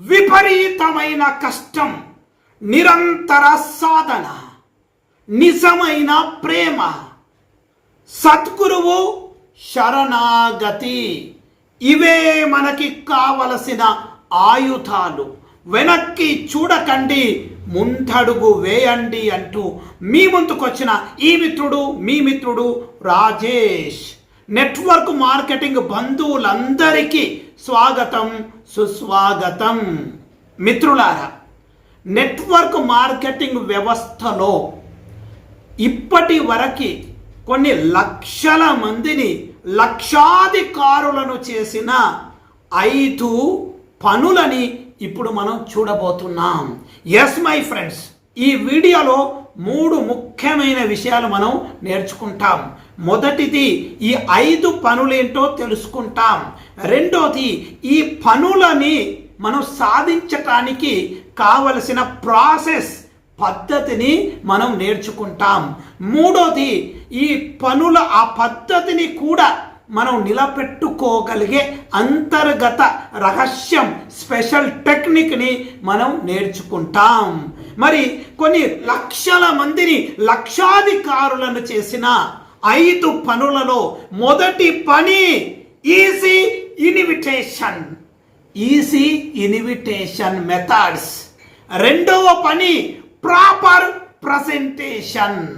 విపరీతమైన కష్టం నిరంతర సాధన నిజమైన ప్రేమ. సద్గురువు శరణాగతి. ఇవే మనకి కావలసిన ఆయుధాలు. వెనక్కి చూడకండి ముందడుగు వేయండి అంటూ మీ ముందుకొచ్చిన ఈ మిత్రుడు మీ మిత్రుడు రాజేష్. నెట్వర్క్ మార్కెటింగ్ బంధువులందరికీ స్వాగతం సుస్వాగతం. మిత్రులారా నెట్వర్క్ మార్కెటింగ్ వ్యవస్థలో ఇప్పటి వరకు కొన్ని లక్షల మందిని లక్షాధికారులను చేసిన ఐదు పనులని ఇప్పుడు మనం చూడబోతున్నాం. ఎస్ మై ఫ్రెండ్స్ ఈ వీడియోలో మూడు ముఖ్యమైన విషయాలు మనం నేర్చుకుంటాం. మొదటిది ఈ ఐదు పనులేంటో తెలుసుకుంటాం. రెండోది ఈ పనులని మనం సాధించటానికి కావలసిన ప్రాసెస్ పద్ధతిని మనం నేర్చుకుంటాం. మూడోది ఈ పనుల ఆ పద్ధతిని కూడా మనం నిలబెట్టుకోగలిగే అంతర్గత రహస్యం స్పెషల్ టెక్నిక్ని మనం నేర్చుకుంటాం. మరి కొన్ని లక్షల మందిని లక్షాధికారులను చేసిన ఐదు పనులలో మొదటి పని easy invitation easy invitation methods రెండవ పని ప్రాపర్ ప్రజెంటేషన్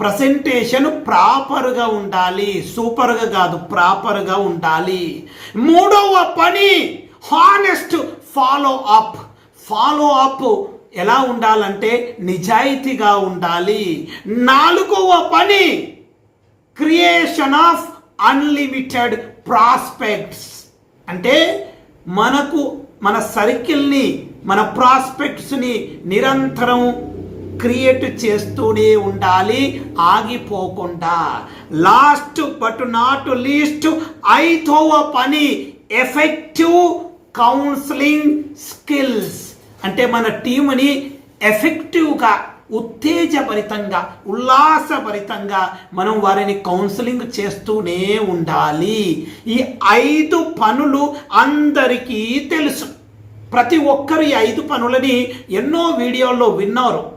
ప్రజెంటేషన్ ప్రాపర్గా ఉండాలి. సూపర్గా కాదు ప్రాపర్గా ఉండాలి. మూడవ పని honest follow up follow up ఎలా ఉండాలంటే నిజాయితీగా ఉండాలి. నాలుగవ పని క్రియేషన్ ఆఫ్ అన్లిమిటెడ్ ప్రాస్పెక్ట్స్. అంటే మనకు మన సర్కిల్ని మన ప్రాస్పెక్ట్స్ని నిరంతరం క్రియేట్ చేస్తూనే ఉండాలి ఆగిపోకుండా. లాస్ట్ బట్ నాట్ లీస్ట్ ఐదవ పని ఎఫెక్టివ్ కౌన్సిలింగ్ స్కిల్స్. అంటే మన టీంని ఎఫెక్టివ్గా ఉత్తేజభరితంగా ఉల్లాసభరితంగా మనం వారిని కౌన్సిలింగ్ చేస్తూనే ఉండాలి. ఈ ఐదు పనులు అందరికీ తెలుసు. ప్రతి ఒక్కరు ఈ ఐదు పనులని ఎన్నో వీడియోల్లో విన్నారు.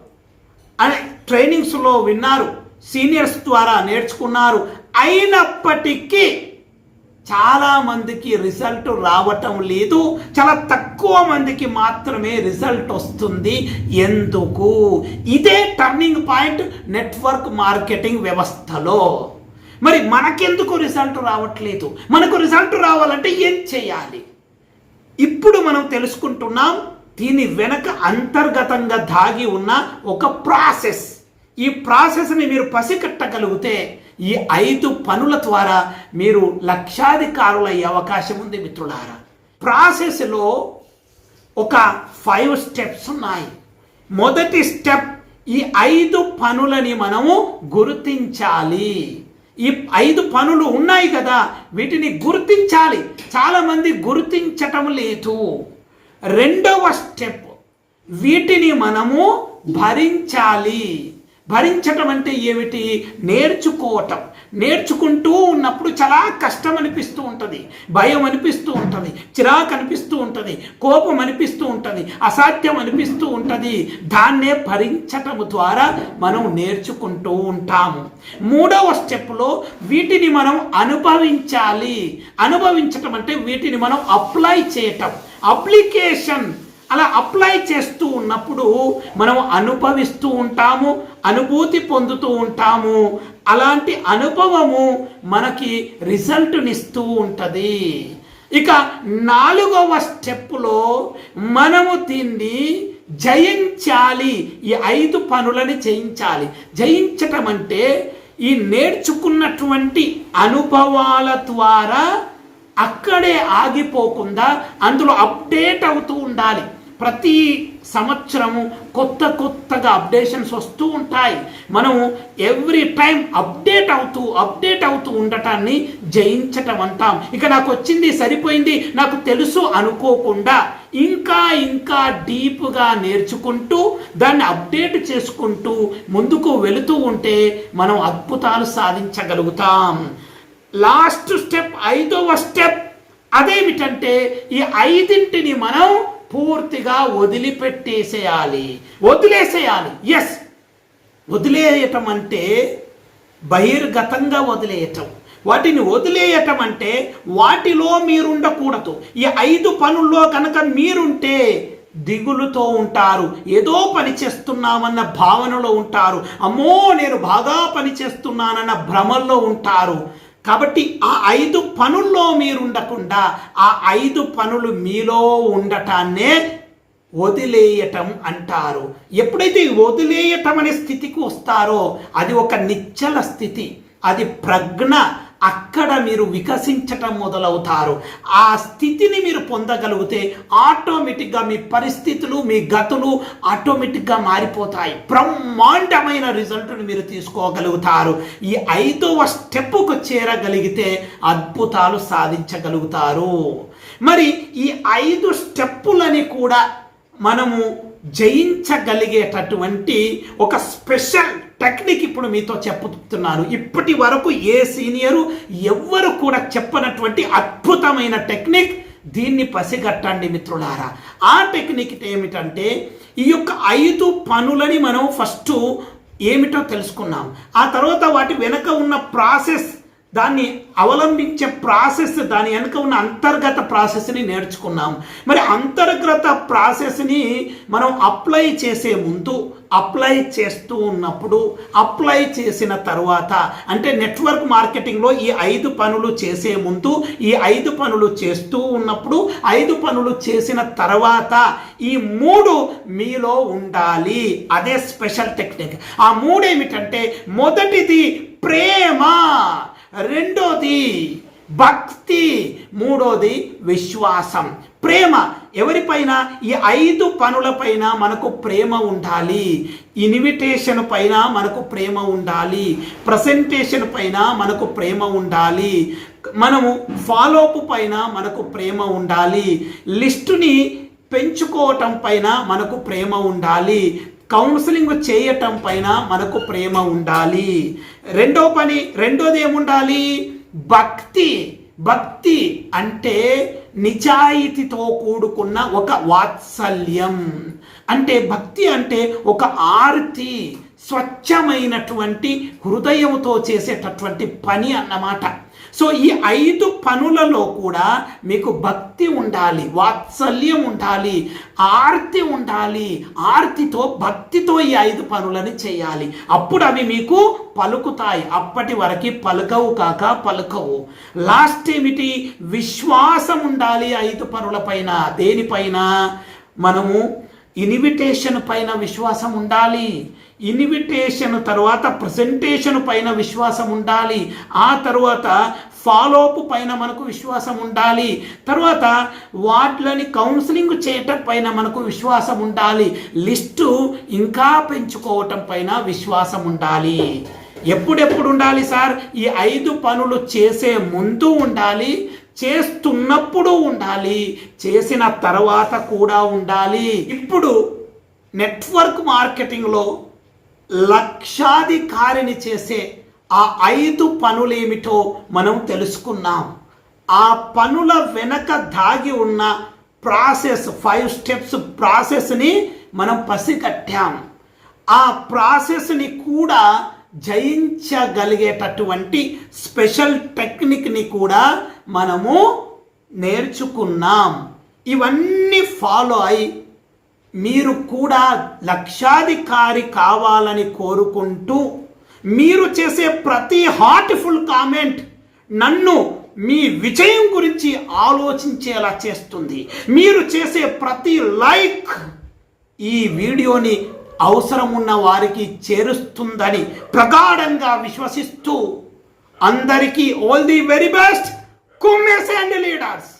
అనే ట్రైనింగ్స్లో విన్నారు. సీనియర్స్ ద్వారా నేర్చుకున్నారు. అయినప్పటికీ చాలా మందికి రిజల్ట్ రావటం లేదు. చాలా తక్కువ మందికి మాత్రమే రిజల్ట్ వస్తుంది. ఎందుకు? ఇదే టర్నింగ్ పాయింట్ నెట్వర్క్ మార్కెటింగ్ వ్యవస్థలో. మరి మనకెందుకు రిజల్ట్ రావట్లేదు? మనకు రిజల్ట్ రావాలంటే ఏం చేయాలి? ఇప్పుడు మనం తెలుసుకుంటున్నాం దీని వెనక అంతర్గతంగా దాగి ఉన్న ఒక ప్రాసెస్. ఈ ప్రాసెస్ని మీరు పసికట్టగలిగితే ఈ ఐదు పనుల ద్వారా మీరు లక్షాధికారులయ్యే అవకాశం ఉంది మిత్రులారా. ప్రాసెస్లో ఒక ఫైవ్ స్టెప్స్ ఉన్నాయి. మొదటి స్టెప్ ఈ ఐదు పనులని మనము గుర్తించాలి. ఈ ఐదు పనులు ఉన్నాయి కదా వీటిని గుర్తించాలి. చాలామంది గుర్తించటం లేదు. రెండవ స్టెప్ వీటిని మనము భరించాలి. భరించటం అంటే ఏమిటి? నేర్చుకోవటం. నేర్చుకుంటూ ఉన్నప్పుడు చాలా కష్టం అనిపిస్తూ ఉంటుంది. భయం అనిపిస్తూ ఉంటుంది. చిరాకు అనిపిస్తూ ఉంటుంది. కోపం అనిపిస్తూ ఉంటుంది. అసాధ్యం అనిపిస్తూ ఉంటుంది. దాన్నే భరించటం ద్వారా మనం నేర్చుకుంటూ ఉంటాము. మూడవ స్టెప్లో వీటిని మనం అనుభవించాలి. అనుభవించటం అంటే వీటిని మనం అప్లై చేయటం. అప్లికేషన్. అలా అప్లై చేస్తూ ఉన్నప్పుడు మనం అనుభవిస్తూ ఉంటాము. అనుభూతి పొందుతూ ఉంటాము. అలాంటి అనుభవము మనకి రిజల్ట్నిస్తూ ఉంటుంది. ఇక నాలుగవ స్టెప్పులో మనము దీన్ని జయించాలి. ఈ ఐదు పనులని జయించాలి. జయించటం అంటే ఈ నేర్చుకున్నటువంటి అనుభవాల ద్వారా అక్కడే ఆగిపోకుండా అందులో అప్డేట్ అవుతూ ఉండాలి. ప్రతి సంవత్సరము కొత్త కొత్తగా అప్డేషన్స్ వస్తూ ఉంటాయి. మనం ఎవ్రీ టైం అప్డేట్ అవుతూ అప్డేట్ అవుతూ ఉండటాన్ని జయించటం అంటాం. ఇక నాకు వచ్చింది సరిపోయింది నాకు తెలుసు అనుకోకుండా ఇంకా ఇంకా డీప్గా నేర్చుకుంటూ దాన్ని అప్డేట్ చేసుకుంటూ ముందుకు వెళుతూ ఉంటే మనం అద్భుతాలు సాధించగలుగుతాం. లాస్ట్ స్టెప్ ఐదవ స్టెప్ అదేమిటంటే ఈ ఐదింటిని మనం పూర్తిగా వదిలిపెట్టేసేయాలి. వదిలేసేయాలి. ఎస్ వదిలేయటం అంటే బహిర్గతంగా వదిలేయటం. వాటిని వదిలేయటం అంటే వాటిలో మీరుండకూడదు. ఈ ఐదు పనుల్లో కనుక మీరుంటే దిగులుతో ఉంటారు. ఏదో పని చేస్తున్నామన్న భావనలో ఉంటారు. అమ్మో నేను బాగా పని చేస్తున్నానన్న భ్రమల్లో ఉంటారు. కాబట్టి ఆ ఐదు పనుల్లో మీరు ఉండకుండా ఆ ఐదు పనులు మీలో ఉండటాన్నే వదిలేయటం అంటారు. ఎప్పుడైతే వదిలేయటం అనే స్థితికి వస్తారో అది ఒక నిచ్చల స్థితి అది ప్రజ్ఞ అక్కడ మీరు వికసించటం మొదలవుతారు. ఆ స్థితిని మీరు పొందగలిగితే ఆటోమేటిక్గా మీ పరిస్థితులు మీ గతులు ఆటోమేటిక్గా మారిపోతాయి. బ్రహ్మాండమైన రిజల్ట్ను మీరు తీసుకోగలుగుతారు. ఈ ఐదవ స్టెప్పుకు చేరగలిగితే అద్భుతాలు సాధించగలుగుతారు. మరి ఈ ఐదు స్టెప్పులని కూడా మనము జయించగలిగేటటువంటి ఒక స్పెషల్ టెక్నిక్ ఇప్పుడు మీతో చెప్పుతున్నాను ఇప్పటి వరకు ఏ సీనియరు ఎవ్వరు కూడా చెప్పనటువంటి అద్భుతమైన టెక్నిక్ దీన్ని పసిగట్టండి మిత్రులారా. ఆ టెక్నిక్ ఏమిటంటే ఈ యొక్క ఐదు పనులని మనం ఫస్ట్ ఏమిటో తెలుసుకున్నాం. ఆ తర్వాత వాటి వెనక ఉన్న ప్రాసెస్ దాన్ని అవలంబించే ప్రాసెస్ దాని వెనుక ఉన్న అంతర్గత ప్రాసెస్ని నేర్చుకున్నాం. మరి అంతర్గత ప్రాసెస్ని మనం అప్లై చేసే ముందు అప్లై చేస్తూ ఉన్నప్పుడు అప్లై చేసిన తర్వాత అంటే నెట్వర్క్ మార్కెటింగ్లో ఈ ఐదు పనులు చేసే ముందు ఈ ఐదు పనులు చేస్తూ ఉన్నప్పుడు ఐదు పనులు చేసిన తర్వాత ఈ మూడు మీలో ఉండాలి. అదే స్పెషల్ టెక్నిక్. ఆ మూడు ఏమిటంటే మొదటిది ప్రేమ. రెండోది భక్తి మూడోది విశ్వాసం. ప్రేమ ఎవరిపైన ఈ ఐదు పనులపైన మనకు ప్రేమ ఉండాలి. ఇన్విటేషన్ పైన మనకు ప్రేమ ఉండాలి. ప్రజెంటేషన్ పైన మనకు ప్రేమ ఉండాలి. మనము ఫాలోఅప్ పైన మనకు ప్రేమ ఉండాలి. లిస్టుని పెంచుకోవటం పైన మనకు ప్రేమ ఉండాలి. కౌన్సిలింగ్ చేయటం పైన మనకు ప్రేమ ఉండాలి. రెండో పని రెండోది ఏముండాలి? భక్తి. భక్తి అంటే నిజాయితీతో కూడుకున్న ఒక వాత్సల్యం. అంటే భక్తి అంటే ఒక ఆర్తి స్వచ్ఛమైనటువంటి హృదయంతో చేసేటటువంటి పని అన్నమాట. సో ఈ ఐదు పనులలో కూడా మీకు భక్తి ఉండాలి వాత్సల్యం ఉండాలి ఆర్తి ఉండాలి. ఆర్తితో భక్తితో ఈ ఐదు పనులని చేయాలి. అప్పుడు అవి మీకు పలుకుతాయి. అప్పటి వరకు పలుకవు కాక పలుకవు. లాస్ట్ ఏమిటి విశ్వాసం ఉండాలి ఐదు పనులపైన దేనిపైన? మనము ఇన్విటేషన్ పైన విశ్వాసం ఉండాలి. ఇన్విటేషన్ తర్వాత ప్రజెంటేషన్ పైన విశ్వాసం ఉండాలి. ఆ తర్వాత ఫాలోఅప్ పైన మనకు విశ్వాసం ఉండాలి. తర్వాత వాటిని కౌన్సిలింగ్ చేయటం పైన మనకు విశ్వాసం ఉండాలి. లిస్టు ఇంకా పెంచుకోవటం పైన విశ్వాసం ఉండాలి. ఎప్పుడెప్పుడు ఉండాలి సార్? ఈ ఐదు పనులు చేసే ముందు ఉండాలి. చేస్తున్నప్పుడు ఉండాలి చేసిన తర్వాత కూడా ఉండాలి. ఇప్పుడు నెట్వర్క్ మార్కెటింగ్లో లక్షాధికారిని చేసే ఆ ఐదు పనులేమిటో మనం తెలుసుకున్నాం. ఆ పనుల వెనక దాగి ఉన్న ప్రాసెస్ ఫైవ్ స్టెప్స్ ప్రాసెస్ని మనం పసిగట్టాం. ఆ ప్రాసెస్ని కూడా జయించగలిగేటటువంటి స్పెషల్ టెక్నిక్ని కూడా మనము నేర్చుకున్నాం. ఇవన్నీ ఫాలో అయి మీరు కూడా లక్షాధికారి కావాలని కోరుకుంటూ మీరు చేసే ప్రతి హార్ట్ఫుల్ కామెంట్ నన్ను మీ విజయం గురించి ఆలోచించేలా చేస్తుంది. మీరు చేసే ప్రతి లైక్ ఈ వీడియోని అవసరం ఉన్న వారికి చేరుస్తుందని ప్రగాఢంగా విశ్వసిస్తూ అందరికీ ఆల్ ది వెరీ బెస్ట్ కుమ్మేసే అండ్ లీడర్స్